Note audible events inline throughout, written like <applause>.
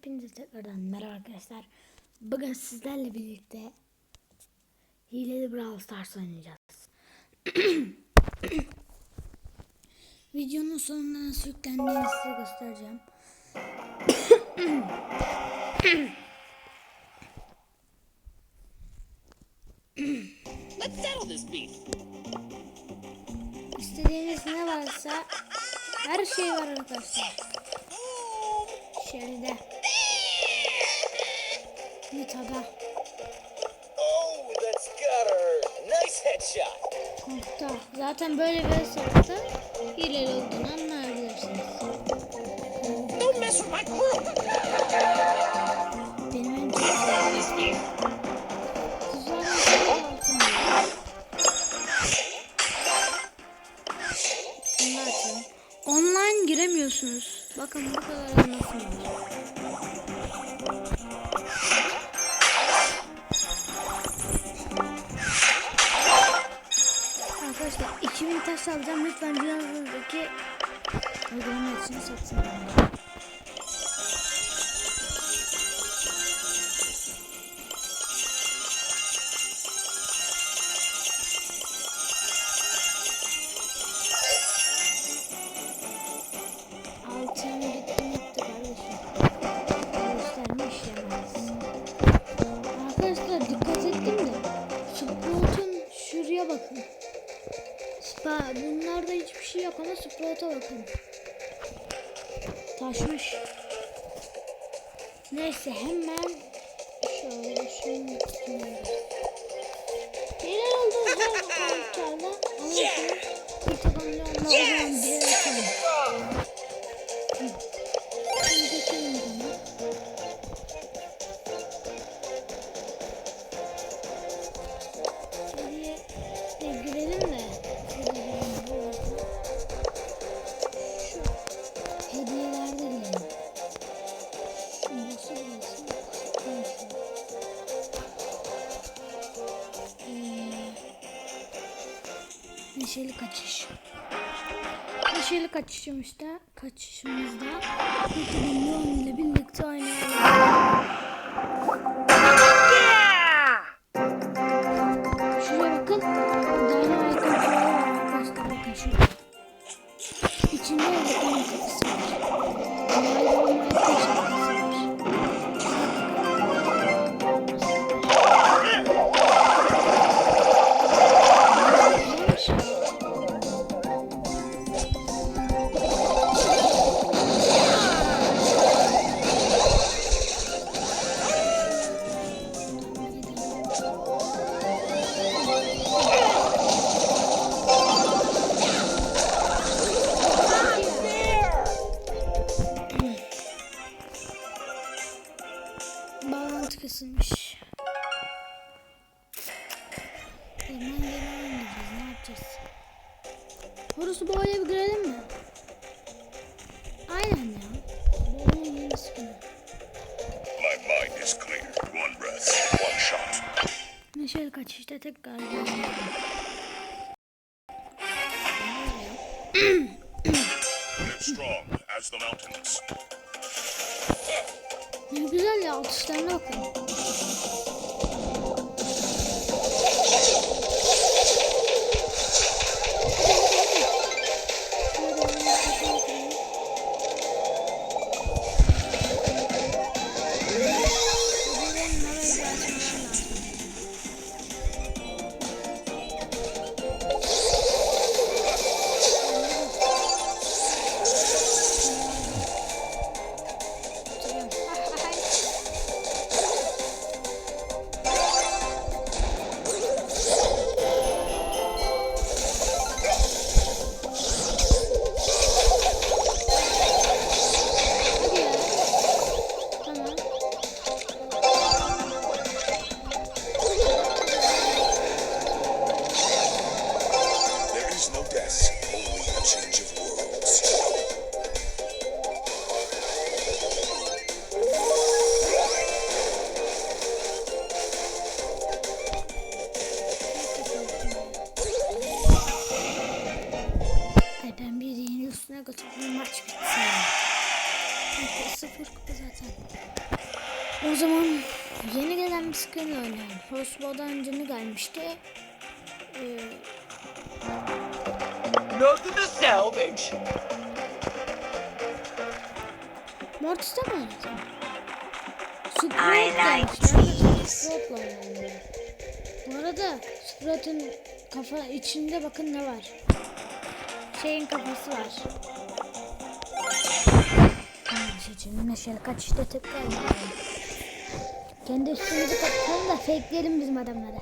Hepinize tekrardan merhaba arkadaşlar. Bugün sizlerle birlikte hileli Brawl Stars oynayacağız. <coughs> Videonun sonunda nasıl yüklendiğini size göstereceğim. Let's settle this beef. İstediğiniz ne varsa her şey var arkadaşlar. Şeride. Nita'da. Oh, that's got her. Nice headshot. Nokta. Zaten böyle bir hesapta hileli olduğunu anlayabilirsiniz. Don't mess with my crew. Benim açalım. Online giremiyorsunuz. Bakın bu kadar anlatmıyor. Arkadaşlar 2000 taş alacağım. Lütfen cihazınızdaki uygulama için satın Taşmış. Neyse hemen şöyle şunu tutuyoruz. Neler oldu her karakterda ama şu bir tabanlı olma o zaman bir atalım. Neşeli kaçış. Neşeli kaçışımızda, kaçışımızda Kurtu Milyon ile birlikte oynayalım. Shot. Neşeli kaçışta tekrar gelelim. Live strong as the mountains. Ne güzel ya atışlarına bakın. Hosbo'dan önce gelmişti? Ee, Nothing to salvage. Mortis'te mi oynayacağım? Sprout gelmişti. Sprout'la oynayalım. Bu arada Sprout'un kafa içinde bakın ne var. Şeyin kafası var. Tamam seçelim. Neşeli kaçışta tekrar oynayalım. Kendi üstümüzü kapatalım da fakeleyelim bizim adamları.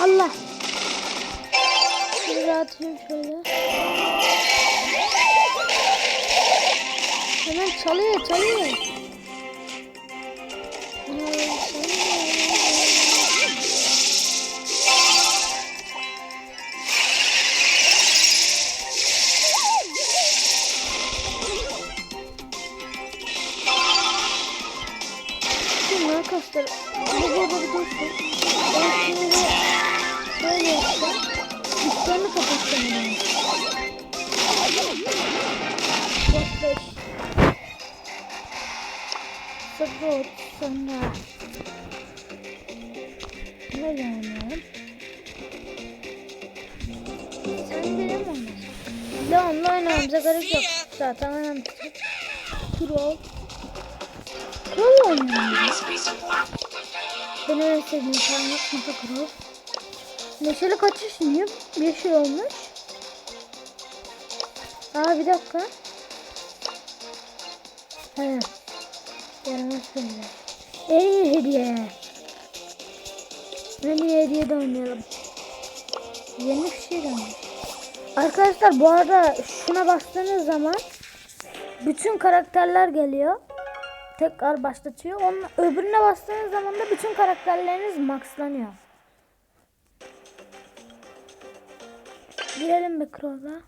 Allah. Şöyle atayım şöyle. Hemen çalıyor çalıyor. Sıfır sonra. Böyle oynayalım. Sen benim oynayacaksın. Leon'la oynamamıza gerek yok. Zaten oynamıştık. Kuro. Kuro oynayalım. Ben öyle sevdiğim kaynak masa kuru. Neşeli kaçış niye yeşil olmuş? Aa bir dakika. He. Böyle. En iyi hediye. En iyi hediye de oynayalım. Yeni bir şey de. Arkadaşlar bu arada şuna bastığınız zaman bütün karakterler geliyor tekrar başlatıyor. Onun öbürüne bastığınız zaman da bütün karakterleriniz maxlanıyor. Girelim bir Crow'la.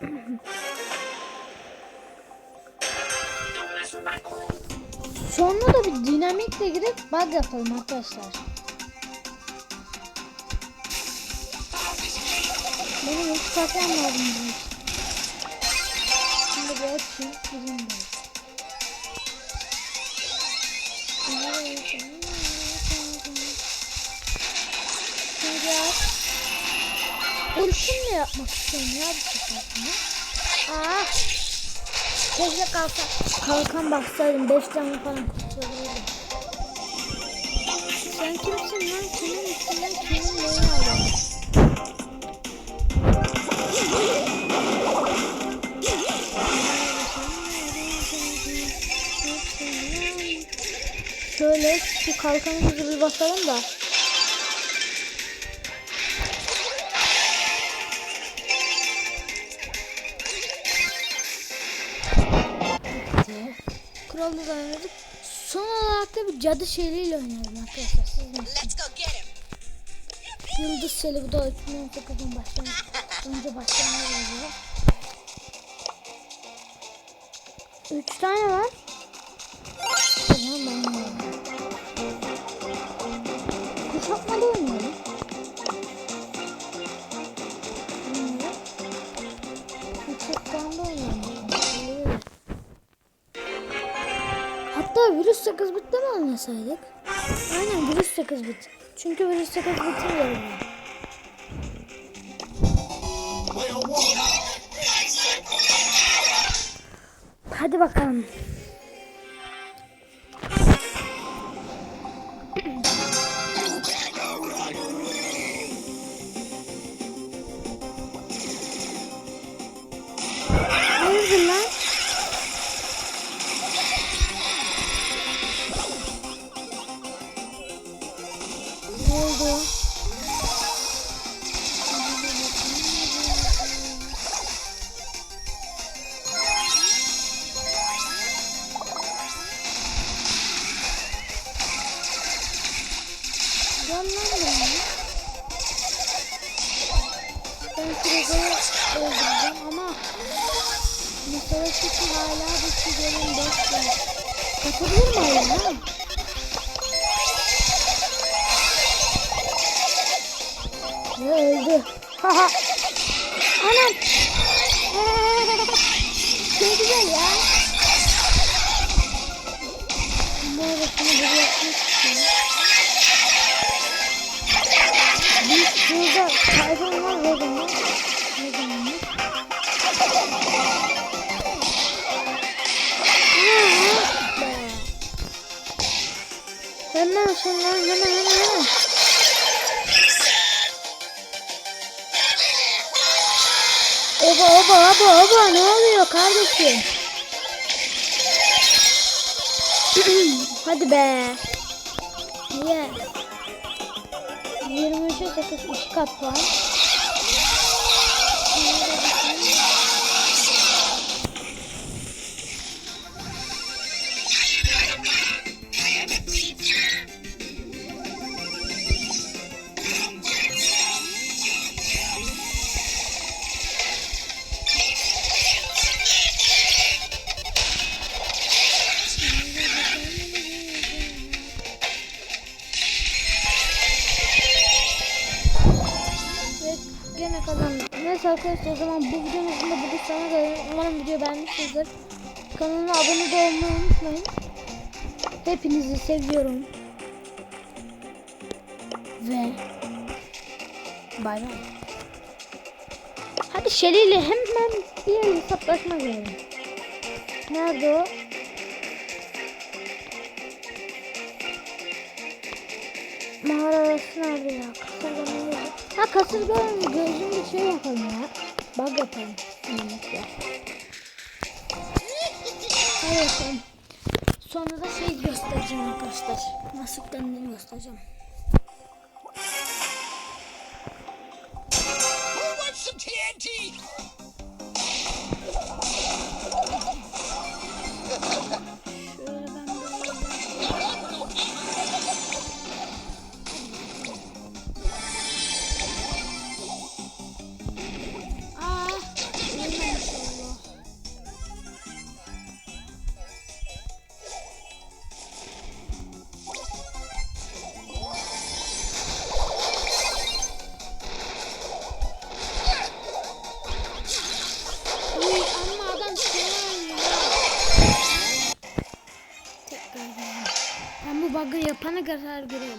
<clears throat> Sonra da bir dinamikle girip bug yapalım arkadaşlar. Benim ilk zaten lazım. Şimdi bir açayım. Gireyim ben. Şimdi aç. Ultimle yapmak istiyorum ya bu sefer. Aa. Keşke kalkan, kalkan baksaydım. 5 tane falan kurtulurdum. Sen kimsin lan? Kimin üstünden kimin neyi aldın? Şöyle şu kalkanımızı bir basalım da. Da oynadık. Son olarak da bir cadı şeliyle oynayalım arkadaşlar. Siz nasıl? Let's go get him. Yıldız Seli bu da 2018'in başlayan önce başlayanlar oluyor. Üç tane var. Oynasaydık? Aynen virüs 8 bit. Çünkü virüs 8 bitin yerine. Hadi bakalım. Çünkü hala çizelim boş ver. Katabilir mi oyuna? Ve öldü. Haha. Anam. Çok güzel ya. Bu şunu buraya atmak istiyorum. Bir Hemen sonra hemen hemen hemen. Oba oba oba oba ne oluyor kardeşim? <clears throat> Hadi be. Niye? 23'e 8 2 kat var. Arkadaşlar o zaman bu videomuzun da burada sonuna gelelim. Umarım video beğenmişsinizdir. Kanalıma abone olmayı unutmayın. Hepinizi seviyorum. Ve bay. Hadi Shelly ile hemen bir hesaplaşma girelim. Nerede o? Mağara nerede ya? Nerede? Ha kasırganın gözünü şey yapalım ya. Bug yapalım. Bakalım. Sonra da şey göstereceğim arkadaşlar. Nasıl kendini göstereceğim. Arkadaşlar görüşürüz.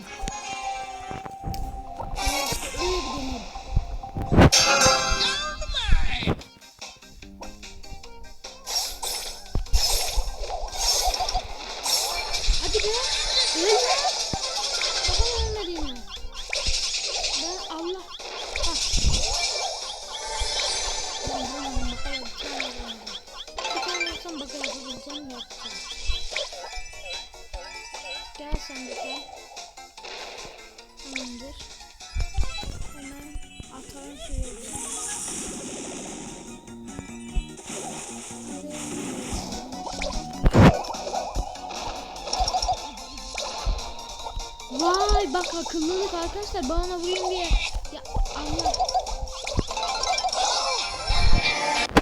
Vay bak akıllılık arkadaşlar bana vurayım diye. Ya Allah.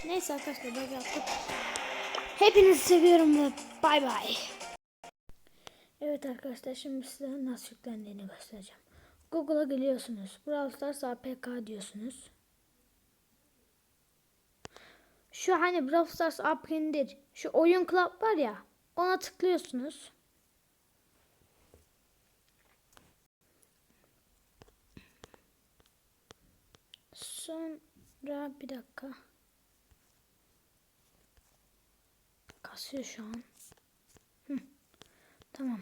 Neyse arkadaşlar böyle yaptık. Hepinizi seviyorum ve bay bay. Evet arkadaşlar şimdi size nasıl yüklendiğini göstereceğim. Google'a geliyorsunuz. Brawl Stars APK diyorsunuz. Şu hani Brawl Stars app indir. Şu oyun club var ya. Ona tıklıyorsunuz. Sonra bir dakika. Kasıyor şu an. Hı. Tamam.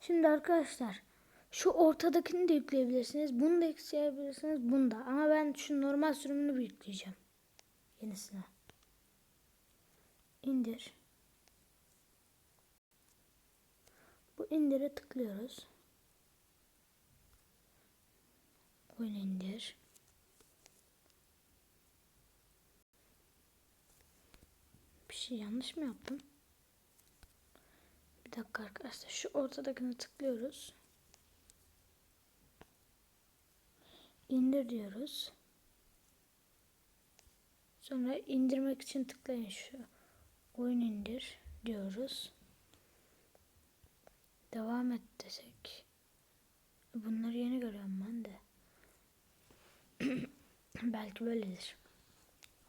Şimdi arkadaşlar şu ortadakini de yükleyebilirsiniz. Bunu da yükleyebilirsiniz. Bunu da. Ama ben şu normal sürümünü yükleyeceğim. Yenisine. İndir. Bu indire tıklıyoruz. Oyun indir. Şey yanlış mı yaptım? Bir dakika arkadaşlar şu ortadakine tıklıyoruz. indir diyoruz. Sonra indirmek için tıklayın şu oyun indir diyoruz. Devam et desek. Bunları yeni görüyorum ben de. <clears throat> Belki böyledir.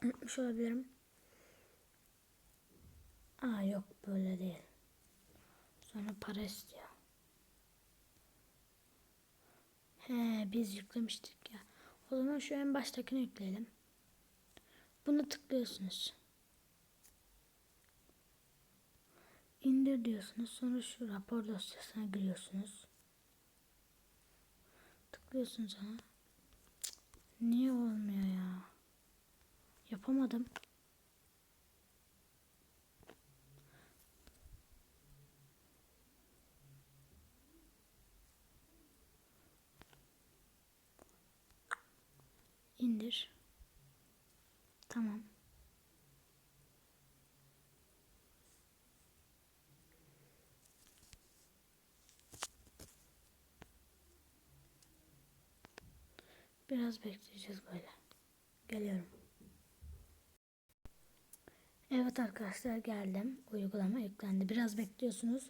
Unutmuş olabilirim. Yok böyle değil. Sonra para istiyor. He biz yüklemiştik ya. O zaman şu en baştakini yükleyelim. Bunu tıklıyorsunuz. İndir diyorsunuz. Sonra şu rapor dosyasına giriyorsunuz. Tıklıyorsunuz ona. Niye olmuyor ya? Yapamadım. İndir. Tamam. Biraz bekleyeceğiz böyle. Geliyorum. Evet arkadaşlar geldim. Uygulama yüklendi. Biraz bekliyorsunuz.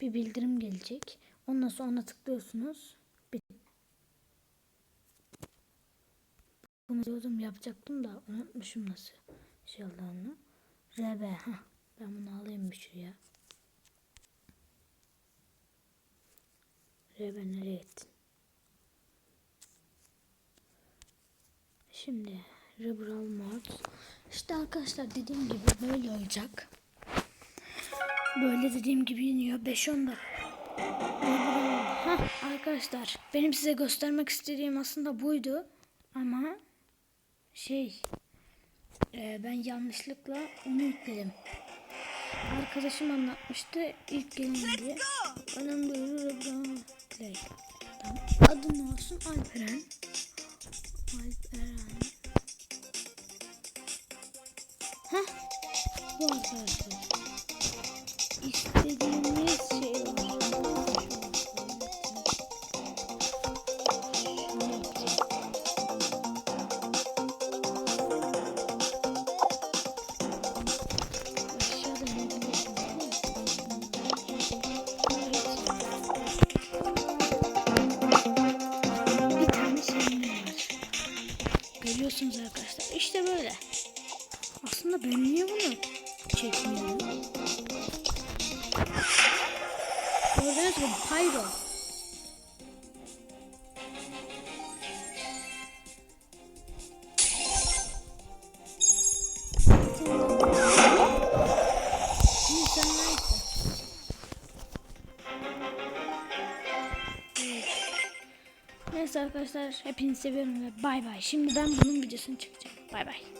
Bir bildirim gelecek. Ondan sonra ona tıklıyorsunuz. Diyordum yapacaktım da unutmuşum nasıl şey olduğunu. RB ha. Ben bunu alayım bir şuraya. RB nereye gittin? Şimdi Rebral Mod. İşte arkadaşlar dediğim gibi böyle olacak. Böyle dediğim gibi iniyor. 5-10 dakika. Arkadaşlar benim size göstermek istediğim aslında buydu. Ama şey e, ben yanlışlıkla onu yükledim. Arkadaşım anlatmıştı ilk gelin diye. Böyle Rebral Play. Adı ne olsun? Alperen. Alperen. Heh. Bu arkadaşlar. İstediğimiz Görüyorsunuz arkadaşlar. İşte böyle. Aslında ben niye bunu çekmiyorum? Gördüğünüz gibi Pyro. Hepinizi seviyorum ve bay bay. Şimdi ben bunun videosunu çekeceğim. Bay bay.